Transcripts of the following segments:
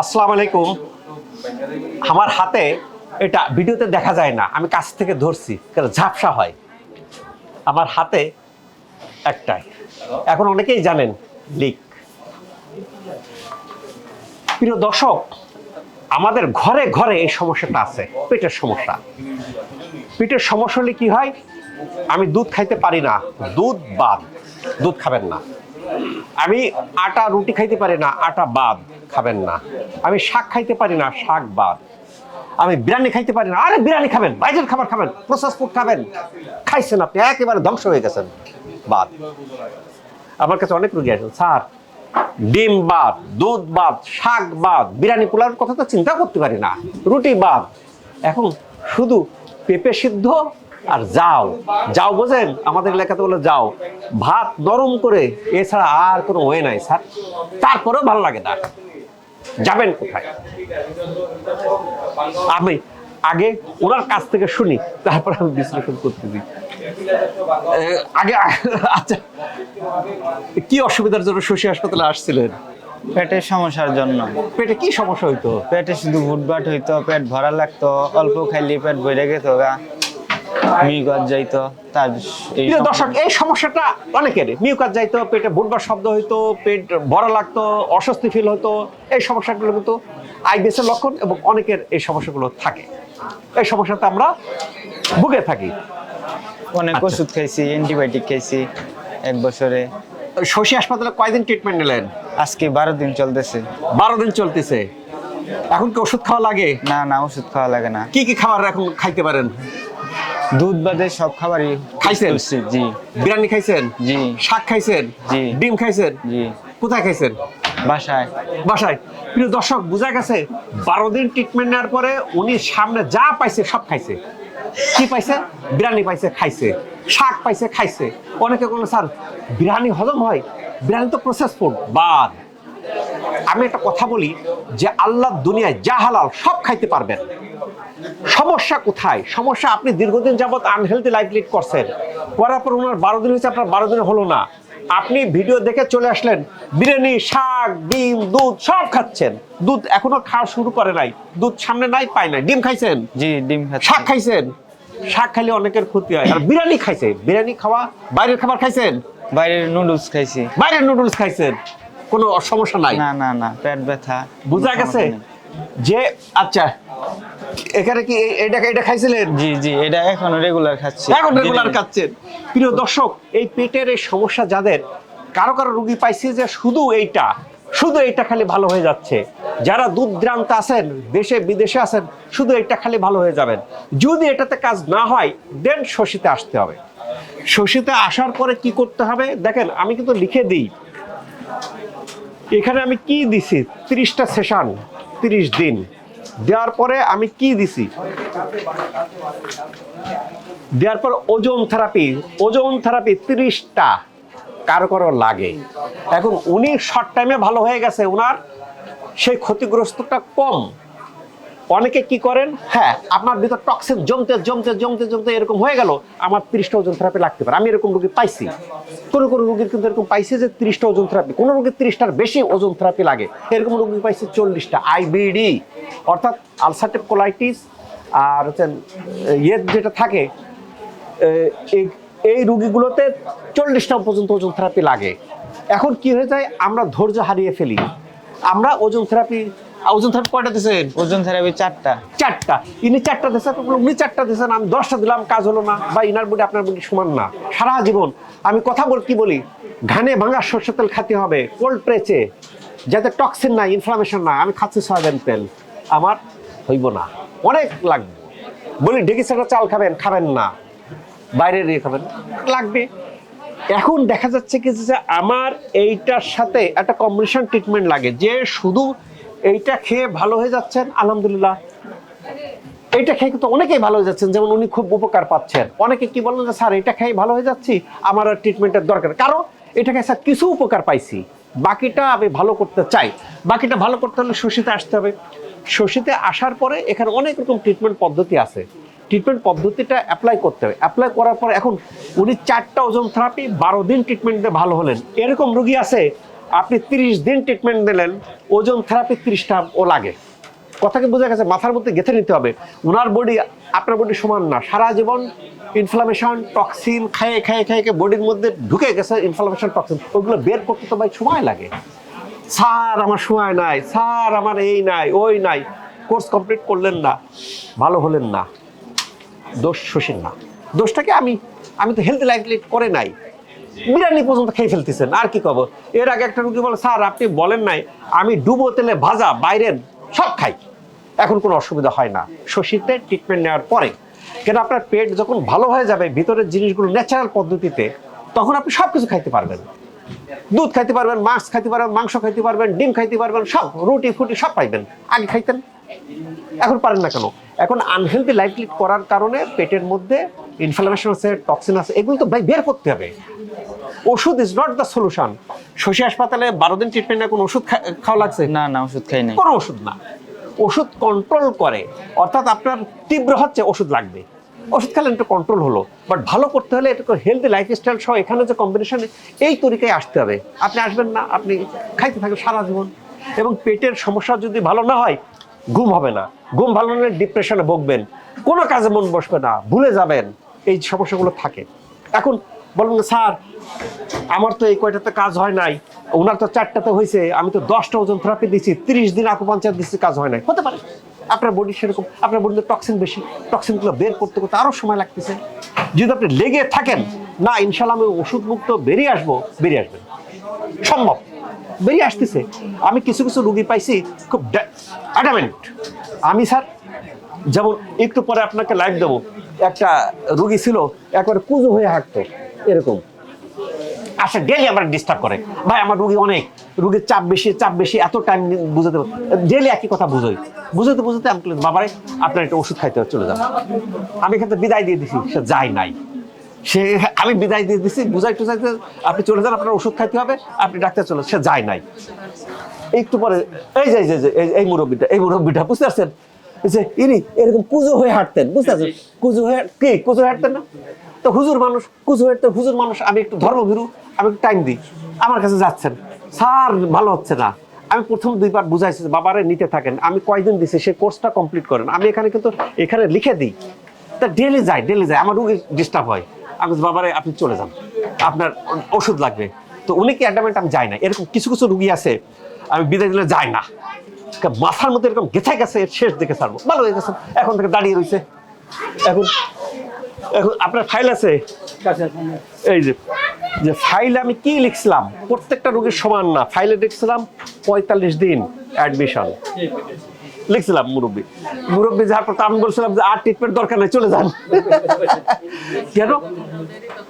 আসসালামু আলাইকুম। আমার হাতে এটা ভিডিওতে দেখা যায় না, আমি কাছ থেকে ধরছি ঝাপসা হয়। আমার হাতে একটাই। এখন অনেকেই জানেন লিক প্রিয় দর্শক, আমাদের ঘরে ঘরে এই সমস্যাটা আছে, পেটের সমস্যা। পেটের সমস্যা হলে কি হয়? আমি দুধ খাইতে পারি না, দুধ বাদ, দুধ খাবেন না। আমি আটা রুটি খাইতে পারি না, আটা বাদ খাবেন না। আমি শাক খাইতে পারি না, শাক বাদ। আমি বিরিয়ানি খাইতে পারি না, আরে বিরিয়ানি খাবেন, বাইরের খাবার খাবেন প্রসেস ফুড খাবেন। খাইছেন আপনি, একেবারে ধ্বংস হয়ে গেছেন, বাদ। আমার কাছে অনেক রুগী আছেন স্যার, ডিম বাদ, দুধ বাদ, শাক বাদ, বিরিয়ানি পোলার কথা তো চিন্তা করতে পারি না, রুটি বাদ। এখন শুধু পেঁপে সিদ্ধ আর যাও। যাও বোঝেন? আমাদের এলাকাতে বলে যাও। ভাত নরম করে এছাড়া আর কোনো ওয়ে নাই স্যার। তারপরেও ভালো লাগে না। যাবেন কোথায়? আমি আগে ওনার কাছ থেকে শুনি তারপর আমি বিশ্লেষণ করতে দিই আগে আচ্ছা কি অসুবিধার জন্য শশী হাসপাতালে আসছিলেন? পেটের সমস্যার জন্য। পেটে কি সমস্যা হইতো? পেটে শুধু ভুটভাট হইতো পেট ভরা লাগতো অল্প খাইলে পেট ভরে গেত গা। মিগজ যাইতো তার এই দর্শক এই সমস্যাটা অনেকের। মিউকাস যাইতো পেটে বুটবার শব্দ হইতো পেট ভরা লাগতো অস্বস্তি ফিল হতো এই সমস্যাগুলো কিন্তু আইবিএসের লক্ষণ এবং অনেকের এই সমস্যাগুলো থাকে। এই সমস্যাতে আমরা ভুগে থাকি। অনেক আচ্ছা। ওষুধ খাইছি অ্যান্টিবায়োটিক খাইছি এক বছরে। শশী হাসপাতালে কয়দিন ট্রিটমেন্ট নিলেন? আজকে বারো দিন চলতেছে। বারো দিন চলতেছে। এখন কি ওষুধ খাওয়া লাগে? না না ওষুধ খাওয়া লাগে না। কি কি খাবার এখন খাইতে পারেন? দুধ বাদে সব খাবারই খাইছেন? জি। বিরিয়ানি খাইছেন? জি। শাক খাইছেন? জি। ডিম খাইছেন? জি। কোথায় খাইছেন? বাসায়। বাসায়। প্রিয় দর্শক বোঝা গেছে বারো দিন ট্রিটমেন্ট নেওয়ার পরে উনি সামনে যা পাইছে সব খাইছে। কি পাইছে? বিরিয়ানি পাইছে খাইছে। শাক পাইছে খাইছে। অনেকে বলল স্যার বিরিয়ানি হজম হয়? বিরিয়ানি তো প্রসেস ফুড বাদ। আমি একটা কথা বলি যে আল্লাহ দুনিয়ায় যা হালাল সব খাইতে পারবেন। সমস্যা কোথায়? সমস্যা আপনি দীর্ঘদিন যাবত আনহেলদি লাইফ লিড করছেন। করার পর ওনার বারো দিন হয়েছে আপনার বারো দিনে হলো না। আপনি ভিডিও দেখে চলে আসলেন বিরিয়ানি শাক ডিম দুধ সব খাচ্ছেন। দুধ এখনও খাওয়া শুরু করে নাই। দুধ সামনে নাই পায় নাই। ডিম খাইছেন? জি ডিম শাক খাইছেন? শাক খাইলে অনেকের ক্ষতি হয়। আর বিরিয়ানি খাইছে বিরিয়ানি খাওয়া বাইরের খাবার খাইছেন? বাইরের নুডলস খাইছি। বাইরের নুডলস খাইছেন? কোনো সমস্যা নাই? না না না পেট ব্যথা। বুঝা গেছে। যে আচ্ছা এখানে কি এইটা এটা খাইছিলেন? জি জি এটা এখন রেগুলার খাচ্ছি। এখন রেগুলার খাচ্ছেন। প্রিয় দর্শক এই পেটের এই সমস্যা যাদের কারও কারও রুগী পাইছে যে শুধু এইটা শুধু এইটা খালি ভালো হয়ে যাচ্ছে। যারা দুধদ্রান্ত আছেন দেশে বিদেশে আছেন শুধু এইটা খালি ভালো হয়ে যাবেন। যদি এটাতে কাজ না হয় দেন শশীতে আসতে হবে। শশীতে আসার পরে কি করতে হবে? দেখেন আমি কিন্তু লিখে দিই। এখানে আমি কি দিছি? তিরিশটা সেশন। তিরিশ দিন। দেওয়ার পরে আমি কি দিছি? দেওয়ার পর ওজন থেরাপি ওজন থেরাপি তিরিশটা কারও কারও লাগে। এখন উনি শর্ট টাইমে ভালো হয়ে গেছে ওনার সেই ক্ষতিগ্রস্তটা কম। অনেকে কি করেন? হ্যাঁ। আপনার ভিতর টক্সিন জমতে জমতে জমতে জমতে এরকম হয়ে গেল আমার তিরিশটা ওজন থেরাপি লাগতে পারে। আমি এরকম রুগী পাইছি। কোনো কোনো রুগীর কিন্তু এরকম পাইছি যে তিরিশটা ওজন থেরাপি কোনো রুগীর তিরিশটার বেশি ওজন থেরাপি লাগে। এরকম রুগী পাইছে চল্লিশটা। আইবিডি অর্থাৎ আলসারটিভ কোলাইটিস আর হচ্ছে ইয়ে যেটা থাকে এই- এই রুগীগুলোতে চল্লিশটা পর্যন্ত ওজন থেরাপি লাগে। এখন কি হয়ে যায়? আমরা ধৈর্য হারিয়ে ফেলি। আমরা ওজন থেরাপি ওজন থেরাপি কয়টা দিয়েছেন ওজন থেরাপি চারটা। চারটা। ইনি চারটা দিয়েছেন উনি চারটা দিয়েছেন আমি দশটা দিলাম কাজ হলো না বা ইনার বডি আপনার বডি সমান না। সারা জীবন আমি কথা বল কি বলি? ঘানে ভাঙা সর্ষের তেল খেতে হবে কোল্ড প্রেসে যাতে টক্সিন নাই ইনফ্লামেশন না আমি খাচ্ছি সয়াবিন তেল। আমার হইব না। অনেক লাগবে। বলি ডেকি সেটা চাল খাবেন খাবেন না। বাইরে ইয়ে খাবেন লাগবে। এখন দেখা যাচ্ছে কি যে আমার এইটার সাথে একটা কম্বিনেশন ট্রিটমেন্ট লাগে যে শুধু এইটা খেয়ে ভালো হয়ে যাচ্ছেন, আলহামদুলিল্লাহ। এইটা খেয়ে কিন্তু অনেকেই ভালো হয়ে যাচ্ছেন, যেমন উনি খুব উপকার পাচ্ছেন। অনেকে কি বলেন যে, স্যার এটা খেয়ে ভালো হয়ে যাচ্ছি, আমার আর ট্রিটমেন্টের দরকার কারণ এটা খেয়ে, স্যার, কিছু উপকার পাইছি, বাকিটা আমি ভালো করতে চাই। বাকিটা ভালো করতে হলে শশীতে আসতে হবে। শশীতে আসার পরে এখানে অনেক রকম ট্রিটমেন্ট পদ্ধতি আছে। ট্রিটমেন্ট পদ্ধতিটা অ্যাপ্লাই করতে হবে। অ্যাপ্লাই করার পর এখন উনি চারটা ওজন থেরাপি বারো দিন ট্রিটমেন্ট ভালো হলেন। এরকম রুগী আছে আপনি তিরিশ দিন ট্রিটমেন্ট দিলেন ওজন থেরাপি তিরিশটা ও লাগে। কথাকে বোঝা গেছে, মাথার মধ্যে গেঁথে নিতে হবে। ওনার বডি আপনার বডি সমান না। সারা জীবন ইনফ্লামেশন টক্সিন খায়ে খায়ে খায়ে বডির মধ্যে ঢুকে গেছে ইনফ্লামেশন টক্সিন ওগুলো বের করতে তো ভাই সময় লাগে। স্যার, আমার সময় নাই। স্যার, আমার এই নাই, ওই নাই। কোর্স কমপ্লিট করলেন না। ভালো হলেন না। দোষ শোষেন না। দোষটাকে আমি আমি তো হেলথ লাইফ করে নাই। বিরিয়ানি পর্যন্ত খেয়ে ফেলতেছেন। আর কি কব এর আগে একটা রুগী বলে, স্যার, আপনি বলেন নাই, আমি ডুবো তেলে ভাজা, বাইরের সব খাই। এখন কোনো অসুবিধা হয় না। শশীতে ট্রিটমেন্ট নেওয়ার পরে, কেন আপনার পেট যখন ভালো হয়ে যাবে, ভিতরের জিনিসগুলো ন্যাচারাল পদ্ধতিতে, তখন আপনি সব কিছু খাইতে পারবেন। দুধ খাইতে পারবেন, মাছ খাইতে পারবেন, মাংস খাইতে পারবেন, ডিম খাইতে পারবেন, সব রুটি ফুটি সব পাইবেন। আগে খাইতেন। এখন পারেন না কেন? এখন আনহেলদি লাইফ লিড করার কারণে পেটের মধ্যে ইনফ্লামেশন আছে টক্সিন আছে এগুলো তো ভাই বের করতে হবে। ওষুধ is not the solution Shashi হাসপাতালে বারো দিন ট্রিটমেন্ট কোনো ওষুধ খাওয়া লাগছে? না না ওষুধ খাই না কোনো ওষুধ না। ওষুধ কন্ট্রোল করে। অর্থাৎ আপনার তীব্র হচ্ছে ওষুধ লাগবে। ওষুধ খেলে একটু কন্ট্রোল হলো। বাট ভালো করতে হলে একটু হেলদি লাইফস্টাইল সহ এখানে যে কম্বিনেশন এই তরিকায় আসতে হবে। আপনি আসবেন না আপনি খাইতে থাকবেন সারা জীবন। এবং পেটের সমস্যা যদি ভালো না হয় ঘুম হবে না। ঘুম ভালো না ডিপ্রেশনে ভুগবেন। কোনো কাজে মন বসবে না ভুলে যাবেন। এই সমস্যাগুলো থাকে। এখন বলবেন স্যার, আমার তো এই কয়টাতে কাজ হয় নাই ওনার তো চারটাতে হয়েছে আমি তো দশটা ওজন থেরাপি দিচ্ছি তিরিশ দিন আকুপাঞ্চার দিচ্ছি কাজ হয় নাই। হতে পারে। আপনার বডি সেরকম, আপনার বডিতে টক্সিন বেশি টক্সিনগুলো বের করতে করতে আরও সময় লাগতেছে। যদি আপনি লেগে থাকেন, না ইনশাল্লাহ আমি ওষুধ মুক্ত বেরিয়ে আসব, বেরিয়ে আসবেন। সম্ভব। বেরিয়ে আসতেছে। আমি কিছু কিছু রুগী পাইছি, খুব অ্যাডামেন্ট আমি, স্যার যেমন একটু পরে আপনাকে লাইভ দেবো। একটা রুগী ছিল, একবারে কুজো হয়ে হাঁটতো, এরকম। আসে ডেলি আমার ডিস্টার্ব করে। ভাই, আমার রুগী অনেক। রুগীর চাপ বেশি চাপ বেশি, এত টাইম বুঝাতে ডেলি একই কথা বুঝোই। বুঝাতে বুঝাতে আমি বাবারে, আপনার একটা ওষুধ খাইতে চলে যান। আমি এখান বিদায় দিয়ে দিছি, সে যায় নাই। সে, আমি বিদায় দিয়ে দিছি, বুঝাই টুজাইতে আপনি চলে যান, আপনার ওষুধ খাইতে হবে, আপনি ডাক্তার চলে সে যায় নাই। একটু পরে এই যে, এই যে- এই- মুরব্বিটা, এই মুরব্বিটা বুঝতে পারছেন? যে ইনি এরকম কুজো হয়ে হাঁটতেন বুঝতে পারছেন কুজো হয়ে কি কুজো হাঁটতেন না? তো হুজুর মানুষ কুজো হয়ে হুজুর মানুষ আমি একটু ধর্মভীরু আমি একটু টাইম দিই। আমার কাছে যাচ্ছেন। স্যার ভালো হচ্ছে না। আমি প্রথম দুইবার বুঝাইছি বাবারে নিতে থাকেন। আমি কয়দিন দিছি সেই কোর্সটা কমপ্লিট করেন। আমি এখানে কিন্তু এখানে লিখে দিই। তা ডেলি যায় ডেলি যায়। আমার রুগী ডিস্টার্ব হয়। আমি বাবারে আপনি চলে যান। আপনার ওষুধ লাগবে। তো উনি কি অ্যাডামেন্ট আমি যাই না এরকম কিছু কিছু রুগী আছে আমি বিদায় দিলে যাই না। মাথার মধ্যে এরকম গেছে গেছে শেষ দেখে ছাড়বো। ভালো হয়ে গেছে। এখন থেকে দাঁড়িয়ে রয়েছে। এখন এখন আপনার ফাইল আছে? এই যে যে ফাইলে আমি কি লিখছিলাম? প্রত্যেকটা রোগীর সমান না। ফাইলে লিখছিলাম পঁয়তাল্লিশ দিন অ্যাডমিশন লিখছিলাম মুরব্বী। মুরব্বী যাওয়ার পর আমি বলছিলাম যে আর ট্রিটমেন্ট দরকার নেই চলে যান। কেন?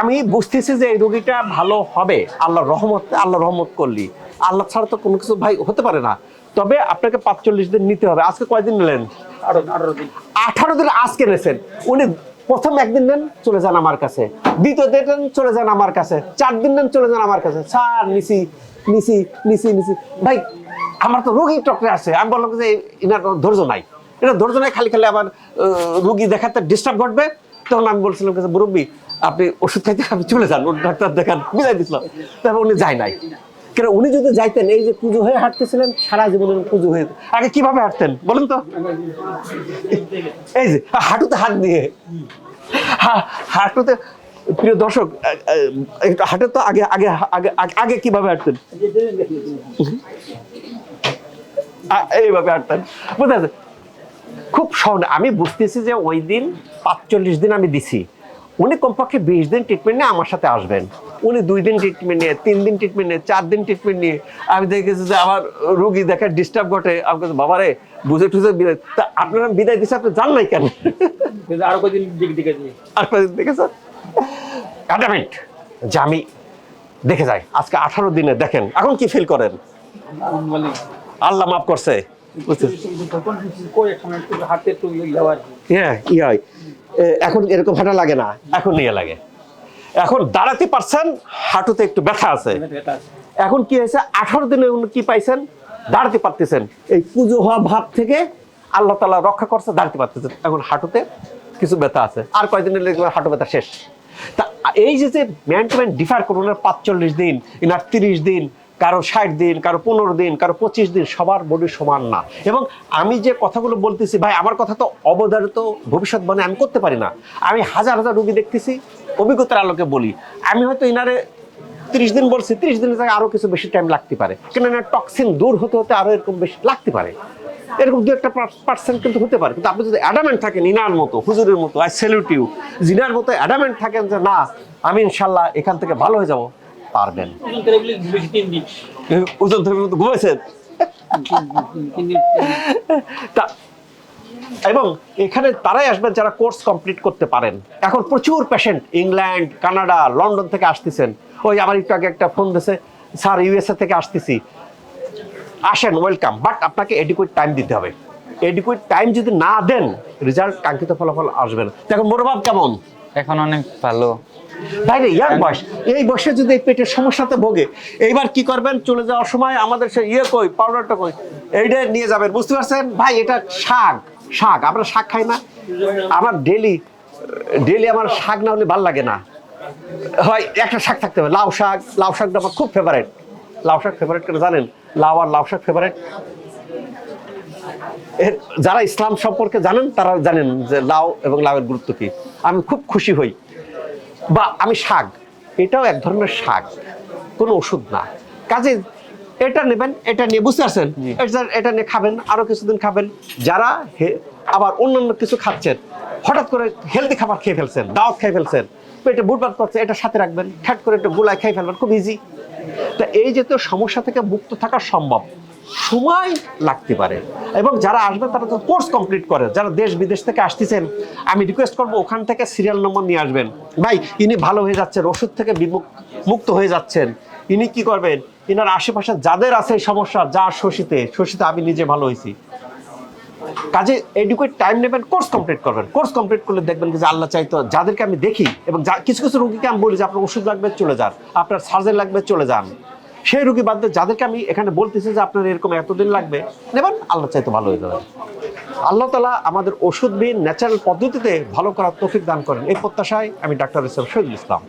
আমি বুঝতেছি যে এই রোগীটা ভালো হবে। আল্লাহ রহমত আল্লাহ রহমত করলি। আল্লাহ ছাড়া তো কোনো কিছু ভাই হতে পারে না। তবে আপনাকে পাঁচচল্লিশ দিন নিতে হবে। আজকে কয়দিন নিলেন? আঠারো দিন আজকে নেছেন। উনি প্রথম একদিন নেন চলে যান আমার কাছে। দ্বিতীয় দিন নেন, চলে যান আমার কাছে। চার দিন নেন চলে যান আমার কাছে। স্যার নিসি নিসি নিসি নিসি ভাই আমার তো রোগী টকরে আছে। আমি বললাম যে এনার ধৈর্য নাই। এটা ধৈর্য নাই খালি খালি আবার রুগী দেখাতে ডিস্টার্ব ঘটবে। তখন আমি বলছিলাম মুরব্বী আপনি ওষুধ খাইতে আপনি চলে যান। ডাক্তার দেখান বিদায় দিছিলাম তারপর উনি যায় নাই। কেন উনি যদি যাইতেন, এই যে পুজো হয়ে হাঁটতেছিলেন, সারা জীবনের পুজো হয়ে আগে কীভাবে হাঁটতেন? বলুন তো। এই যে, হাঁটুতে হাত দিয়ে। হাঁটুতে প্রিয় দর্শক হাঁটে তো আগে আগে আগে আগে- কীভাবে হাঁটতেন? এইভাবে হাঁটতেন। বুঝতে? খুব সহজ। আমি বুঝতেছি যে ওই দিন পাঁচচল্লিশ দিন আমি দিছি। উনি কমপক্ষে বিশ দিন ট্রিটমেন্ট নিয়ে আমার সাথে আসবেন। উনি দুই দিন ট্রিটমেন্ট নিয়ে তিন দিন ট্রিটমেন্ট নিয়ে চার দিন ট্রিটমেন্ট নিয়ে আমি দেখেছি যে আমার রুগী দেখে ডিস্টার্ব ঘটে। আমি বলছি, বাবারে বুঝে টুঝে বিদায় তা আপনারা বিদায় দিচ্ছে আপনি জান নাই কেন? আরও কদিন আর কয়েকদিন দেখেছেন অ্যাডামেন্ট যে আমি দেখে যাই আজকে আঠারো দিনে দেখেন এখন কি ফিল করেন? আল্লাহ মাফ করছে। হ্যাঁ হয়। এ, এখন এরকম হাঁটা লাগে না। এখন নিয়ে লাগে। এখন দাঁড়াতে পারছেন হাঁটুতে একটু ব্যথা আছে। এখন কি হয়েছে? আঠারো দিনে উনি কি পাইছেন? দাঁড়াতে পারতেছেন। এই পুজো হওয়া ভাব থেকে আল্লাহ তালা রক্ষা করছে দাঁড়াতে পারতেছেন। এখন হাঁটুতে কিছু ব্যথা আছে। আর দেখবেন হাঁটু ব্যথা শেষ? তা এই যে যে ম্যান টু ম্যান ডিফার করুন পাঁচচল্লিশ দিন ইনার তিরিশ দিন কারও ষাট দিন, কারও পনেরো দিন, কারও পঁচিশ দিন সবার বডি সমান না। এবং আমি যে কথাগুলো বলতেছি, ভাই, আমার কথা তো অবধারিত ভবিষ্যৎবাণী আমি করতে পারি না। আমি হাজার হাজার রুগী দেখতেছি, অভিজ্ঞতার আলোকে বলি। আমি হয়তো ইনারে তিরিশ দিন বলছি, তিরিশ দিনের জায়গায় আরও কিছু বেশি টাইম লাগতে পারে। কেননা টক্সিন দূর হতে হতে আরও এরকম বেশি লাগতে পারে। এরকম দু একটা পার্সেন্ট কিন্তু হতে পারে। কিন্তু আপনি যদি অ্যাডামেন্ট থাকেন ইনার মতো, হুজুরের মতো আই সেলুট ইউ জিনার মতো অ্যাডামেন্ট থাকেন যে, না, আমি ইনশাল্লাহ এখান থেকে ভালো হয়ে যাব। পারবেন। ওজন ঘুমাইছেন? এবং এখানে তারাই আসবেন যারা কোর্স কমপ্লিট করতে পারেন। এখন প্রচুর পেশেন্ট ইংল্যান্ড কানাডা লন্ডন থেকে আসতেছেন। ওই আমার একটু আগে একটা ফোন দিয়েছে স্যার ইউএসএ থেকে আসতেছি। আসেন ওয়েলকাম বাট আপনাকে এডিকুইট টাইম দিতে হবে। এডিকুইট টাইম যদি না দেন রেজাল্ট কাঙ্ক্ষিত ফলাফল আসবে না। দেখুন মনোভাব কেমন? এখন অনেক ভালো। বাইরে ইয়ার বয়স এই বয়সে যদি পেটের সমস্যাতে ভোগে, এইবার কি করবেন? চলে যাওয়ার সময় আমাদের সে ইয়ে কই পাউডারটা কই? এইটা নিয়ে যাবেন, বুঝতে পারছেন? ভাই, এটা শাক শাক, আমরা শাক খাই না। আমার ডেলি ডেলি আমার শাক না হলে ভালো লাগে না। হয়, একটা শাক থাকতে হবে, লাউ শাক, লাউ শাকটা আমার খুব ফেভারেট লাউ শাক ফেভারেট কেন জানেন? লাউ আর লাউ শাক ফেভারেট যারা ইসলাম সম্পর্কে জানেন, তারা জানেন যে লাউ এবং লাউয়ের গুরুত্ব কি। আমি খুব খুশি হই। বা আমি শাক এটাও এক ধরনের শাক কোনো ওষুধ না। কাজে এটা নেবেন এটা নিয়ে বুঝতে পারছেন? এটা- এটা নিয়ে খাবেন আরও কিছুদিন খাবেন। যারা আবার অন্যান্য কিছু খাচ্ছেন হঠাৎ করে হেলদি খাবার খেয়ে ফেলছেন দাওয়াত খেয়ে ফেলছেন পেটে বুটবাদ করছে এটা সাথে রাখবেন খ্যাট করে একটু গোলায় খেয়ে ফেলবেন খুব ইজি তা এই যে তো সমস্যা থেকে মুক্ত থাকা সম্ভব। সময় লাগতে পারে। এবং যারা আসবে, তারা তো কোর্স কমপ্লিট করে। যারা দেশ বিদেশ থেকে আসতেছেন, আমি রিকোয়েস্ট করব ওখান থেকে সিরিয়াল নম্বর নিয়ে আসবেন। ভাই, ইনি ভালো হয়ে যাচ্ছেন, ওষুধ থেকে বিমুখ মুক্ত হয়ে যাচ্ছেন। ইনি কি করবেন? ইনার আশেপাশে যাদের আছে সমস্যা, যা শোষিতে শোষিতে আমি নিজে ভালো হয়েছি। কাজে এডুকেট টাইম নেবেন কোর্স কমপ্লিট করবেন। কোর্স কমপ্লিট করলে দেখবেন যে আল্লাহ চাইতো, যাদেরকে আমি দেখি, এবং কিছু কিছু রুগীকে আমি বলি যে, আপনার ওষুধ লাগবে, চলে যান। আপনার সার্জারি লাগবে, চলে যান। সেই রুগী বাদ যাদেরকে আমি এখানে বলতেছি যে আপনার এরকম এতদিন লাগবে, নেবেন, আল্লাহ চাইতে ভালো হয়ে যাবে। আল্লাহ তালা আমাদের ওষুধবিহীন ন্যাচারাল পদ্ধতিতে ভালো করার তফিক দান করেন। এই প্রত্যাশায় আমি ডাক্তার ইসলাম শহীদুল ইসলাম।